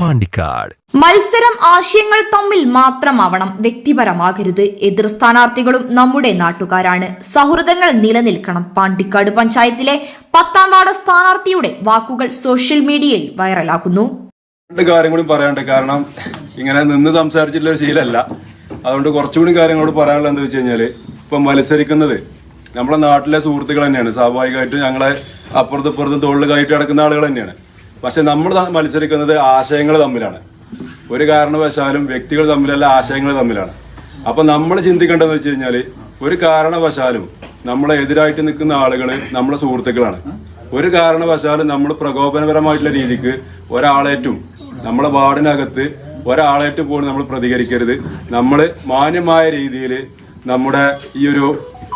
പാണ്ടിക്കാട്. മത്സരം ആശയങ്ങൾ തമ്മിൽ മാത്രമാവണം വ്യക്തിപരമാകരുത്. എതിർ സ്ഥാനാർത്ഥികളും നമ്മുടെ നാട്ടുകാരാണ്. സൗഹൃദങ്ങൾ നിലനിൽക്കണം. പാണ്ടിക്കാട് പഞ്ചായത്തിലെ പത്താം വാർഡ് സ്ഥാനാർത്ഥിയുടെ വാക്കുകൾ സോഷ്യൽ മീഡിയയിൽ വൈറലാകുന്നു. രണ്ട് കാര്യം കൂടി പറയാനുണ്ട്. കാരണം ഇങ്ങനെ നിന്ന് സംസാരിച്ചിട്ടുള്ള ഒരു ശീലമല്ല. അതുകൊണ്ട് കുറച്ചുകൂടി കാര്യങ്ങളോട് പറയാനുള്ളത് എന്താ വെച്ച് കഴിഞ്ഞാൽ ഇപ്പം മത്സരിക്കുന്നത് നമ്മുടെ നാട്ടിലെ സുഹൃത്തുക്കൾ തന്നെയാണ്. സ്വാഭാവികമായിട്ടും ഞങ്ങളെ അപ്പുറത്തും ഇപ്പുറത്തും കയറ്റി നടക്കുന്ന ആളുകൾ തന്നെയാണ്. പക്ഷെ നമ്മൾ മത്സരിക്കുന്നത് ആശയങ്ങൾ തമ്മിലാണ്. ഒരു കാരണവശാലും വ്യക്തികൾ തമ്മിലല്ല ആശയങ്ങൾ തമ്മിലാണ്. അപ്പം നമ്മൾ ചിന്തിക്കേണ്ടതെന്ന് വെച്ച് കഴിഞ്ഞാൽ ഒരു കാരണവശാലും നമ്മളെ എതിരായിട്ട് നിൽക്കുന്ന ആളുകൾ നമ്മളെ സുഹൃത്തുക്കളാണ്. ഒരു കാരണവശാലും നമ്മൾ പ്രകോപനപരമായിട്ടുള്ള രീതിക്ക് ഒരാളേറ്റും നമ്മളെ വാർഡിനകത്ത് ഒരാളേറ്റ് പോലും നമ്മൾ പ്രതികരിക്കരുത്. നമ്മൾ മാന്യമായ രീതിയിൽ നമ്മുടെ ഈ ഒരു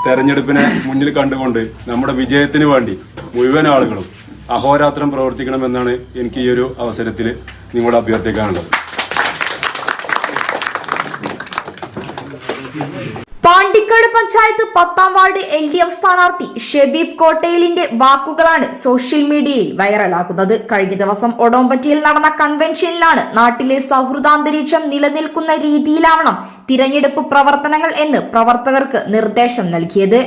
തെരഞ്ഞെടുപ്പിനെ മുന്നിൽ കണ്ടുകൊണ്ട് നമ്മുടെ വിജയത്തിന് വേണ്ടി മുഴുവൻ ആളുകളും അഹോരാത്രം പ്രവർത്തിക്കണമെന്നാണ് എനിക്ക് ഈ ഒരു അവസരത്തിൽ നിങ്ങളോട് അഭ്യർത്ഥിക്കാനുള്ളത് പാണ്ടിക്കാട് പഞ്ചായത്ത് പത്താം വാർഡ് എൽ ഡി എഫ് സ്ഥാനാർത്ഥി ഷെബീബ് കോട്ടയിലിന്റെ വാക്കുകളാണ് സോഷ്യൽ മീഡിയയിൽ വൈറലാകുന്നത്. കഴിഞ്ഞ ദിവസം ഒടോമ്പറ്റിയിൽ നടന്ന കൺവെൻഷനിലാണ് നാട്ടിലെ സൗഹൃദാന്തരീക്ഷം നിലനിൽക്കുന്ന രീതിയിലാവണം തിരഞ്ഞെടുപ്പ് പ്രവർത്തനങ്ങൾ എന്ന് പ്രവർത്തകർക്ക് നിർദ്ദേശം നൽകിയത്.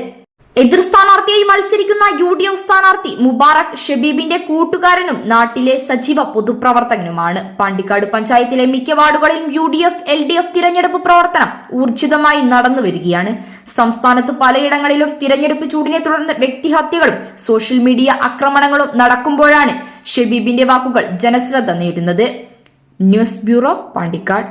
എതിർ സ്ഥാനാർത്ഥിയായി മത്സരിക്കുന്ന യു ഡി എഫ് സ്ഥാനാർത്ഥി മുബാറക് ഷബീബിന്റെ കൂട്ടുകാരനും നാട്ടിലെ സജീവ പൊതുപ്രവർത്തകനുമാണ്. പാണ്ടിക്കാട് പഞ്ചായത്തിലെ മിക്ക വാർഡുകളിലും U D F L D F തിരഞ്ഞെടുപ്പ് പ്രവർത്തനം ഊർജിതമായി നടന്നു വരികയാണ്. സംസ്ഥാനത്ത് പലയിടങ്ങളിലും തിരഞ്ഞെടുപ്പ് ചൂടിനെ തുടർന്ന് വ്യക്തിഹത്യകളും സോഷ്യൽ മീഡിയ ആക്രമണങ്ങളും നടക്കുമ്പോഴാണ് ഷബീബിന്റെ വാക്കുകൾ ജനശ്രദ്ധ നേടുന്നത്. News bureau Pandikkad.